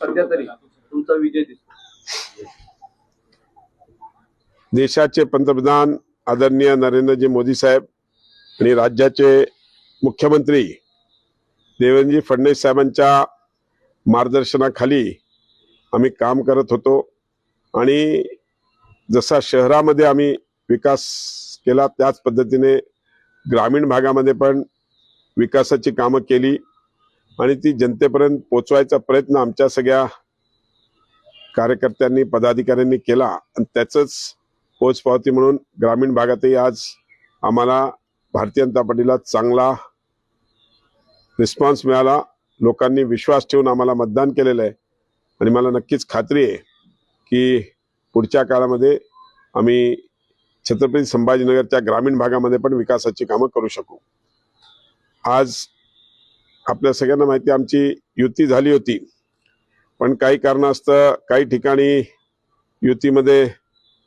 सध्या तरी तुमचा विजय दिसतो देशाचे पंतप्रधान आदरणीय नरेंद्रजी मोदी साहेब आणि राज्याचे मुख्यमंत्री देवेंद्रजी फडणवीस साहेबांच्या मार्गदर्शनाखाली आम्ही काम करत होतो. आणि जसा शहरामध्ये आम्ही विकास केला त्याच पद्धतीने ग्रामीण भागामध्ये पण विकासाची कामं केली. आणि ती जनतेपर्यंत पोचवायचा प्रयत्न आमच्या सगळ्या कार्यकर्त्यांनी पदाधिकाऱ्यांनी केला. आणि त्याचंच पोचपावती म्हणून ग्रामीण भागातही आज आम्हाला भारतीय जनता पार्टीला चांगला रिस्पॉन्स मिळाला. लोकांनी विश्वास ठेवून आम्हाला मतदान केलेलं आहे. आणि मला नक्कीच खात्री आहे की पुढच्या काळामध्ये आम्ही छत्रपती संभाजीनगरच्या ग्रामीण भागामध्ये पण विकासाची कामं करू शकू. आज आपल्या सगळ्यांना माहिती आमची युती झाली होती. पण काही कारणास्तव काही ठिकाणी युतीमध्ये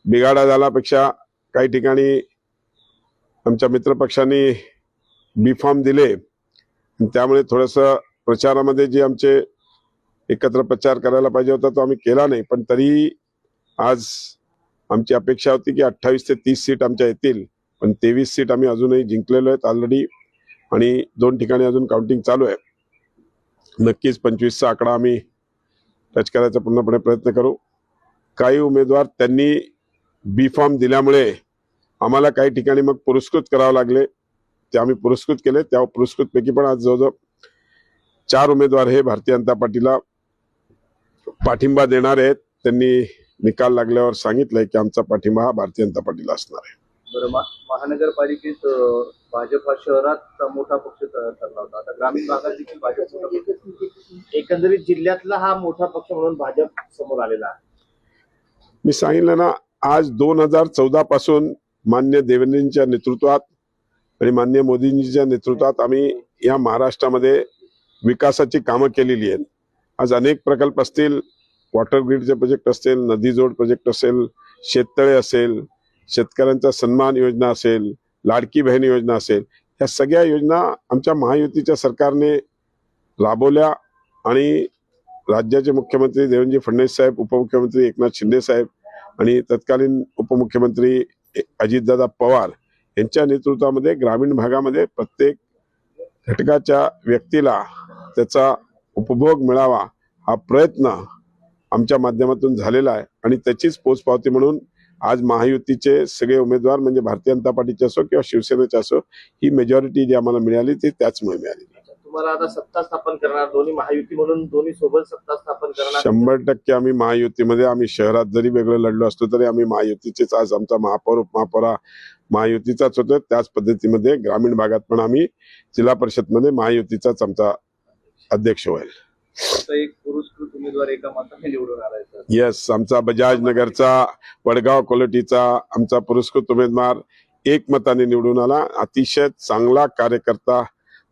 बिघाडा झाल्यापेक्षा काही ठिकाणी आमच्या मित्रपक्षांनी बी फॉर्म दिले त्यामुळे थोडंसं प्रचारामध्ये जे आमचे एकत्र प्रचार करायला पाहिजे होता तो आम्ही केला नाही. पण तरीही आज आमची अपेक्षा होती की अठ्ठावीस ते तीस सीट आमच्या येतील. पण तेवीस सीट आम्ही अजूनही जिंकलेलो आहेत. ऑलरेडी आणि दोन ठिकाणी अजून काउंटिंग चालू आहे. नक्कीच पंचवीसचा आकडा आम्ही टच करायचा पूर्णपणे प्रयत्न करू. काही उमेदवार त्यांनी बी फॉर्म दिल्यामुळे आम्हाला काही ठिकाणी मग पुरस्कृत करावं लागले. ते आम्ही पुरस्कृत केले. त्या पुरस्कृतपैकी पण आज जवळजवळ चार उमेदवार हे भारतीय जनता पार्टीला पाठिंबा देणार आहेत. त्यांनी निकाल लागल्यावर सांगितलंय की आमचा पाठिंबा हा भारतीय जनता पार्टीला असणार आहे. बरं महानगरपालिकेत भाजप हा शहरात मोठा पक्ष तयार ठरला होता. आता ग्रामीण भागात देखील भाजप मोठा पक्ष. एकंदरीत जिल्ह्यातला हा मोठा पक्ष म्हणून भाजप समोर आलेला आहे. मी सांगितलं ना आज दोन हजार चौदा पासून मान्य देवेंद्रजींच्या नेतृत्वात आणि मान्य मोदींजीच्या नेतृत्वात आम्ही या महाराष्ट्रामध्ये विकासाची कामं केलेली आहेत. आज अनेक प्रकल्प असतील वॉटर ग्रीडचे प्रोजेक्ट असतील नदी जोड प्रोजेक्ट असेल शेततळे असेल शेतकऱ्यांचा सन्मान योजना असेल लाडकी बहीण योजना असेल ह्या सगळ्या योजना आमच्या महायुतीच्या सरकारने राबवल्या आणि राज्याचे मुख्यमंत्री देवेंद्र फडणवीस साहेब उपमुख्यमंत्री एकनाथ शिंदे साहेब आणि तत्कालीन उपमुख्यमंत्री अजितदादा पवार यांच्या नेतृत्वामध्ये ग्रामीण भागामध्ये प्रत्येक घटकाच्या व्यक्तीला त्याचा उपभोग मिळावा हा प्रयत्न आमच्या माध्यमातून झालेला आहे आणि त्याचीच पोचपावती म्हणून आज महायुतीचे सगळे उमेदवार म्हणजे भारतीय जनता पार्टीचे असो किंवा शिवसेनेचे असो ही मेजॉरिटी जी आम्हाला मिळाली ती त्याचमुळे मिळाली. तुम्हाला आता सत्ता स्थापन करणार दोन्ही महायुती म्हणून दोन्ही सोबत सत्ता स्थापन करणार. शंभर टक्के आम्ही महायुतीमध्ये आम्ही शहरात जरी वेगळं लढलो असतो तरी आम्ही महायुतीचेच आज आमचा महापौर उपमहापौर महायुतीचाच होतो. त्याच पद्धतीमध्ये ग्रामीण भागात पण आम्ही जिल्हा परिषदमध्ये महायुतीचाच आमचा अध्यक्ष होईल एक पुरस्कृत उमेदवार एका मताने निवडून आलाय तर येस आमचा बजाज नगरचा वडगाव क्वालिटीचा आमचा पुरस्कृत उमेदवार एक मताने निवडून आला. अतिशय चांगला कार्यकर्ता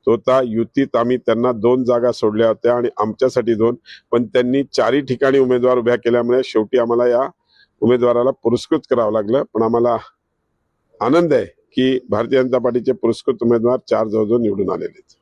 तो होता. युतीत आम्ही त्यांना दोन जागा सोडल्या होत्या आणि आमच्यासाठी दोन पण त्यांनी चारही ठिकाणी उमेदवार उभ्या केल्यामुळे शेवटी आम्हाला या उमेदवाराला पुरस्कृत करावं लागलं. पण आम्हाला आनंद आहे की भारतीय जनता पार्टीचे पुरस्कृत उमेदवार चार जवळजवळ निवडून आलेले आहेत.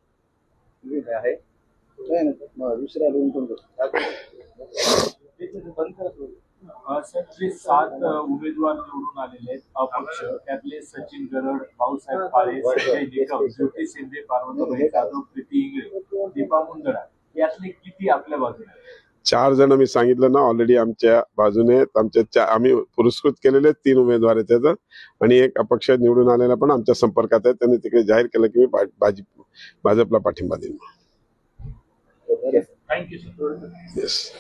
आहे सर जे सात अ, उमेदवार निवडून आलेले आहेत अपक्ष त्यातले सचिन गरड भाऊसाहेब पाळे संजय निकम ज्योती शिंदे पार्वतीबाई जाधव प्रीती इंगळे दीपा मुंदडा यातले किती आपल्या बाजूने आहेत? चार जण मी सांगितलं ना ऑलरेडी आमच्या बाजूने आहेत. आमच्या आम्ही पुरस्कृत केलेले तीन उमेदवार आहेत त्याचं आणि एक अपक्ष निवडून आलेला पण आमच्या संपर्कात आहे त्यांनी तिकडे जाहीर केलं की मी भा- भाजी- भाजपला पाठिंबा देईन Thank you, sir. Yes.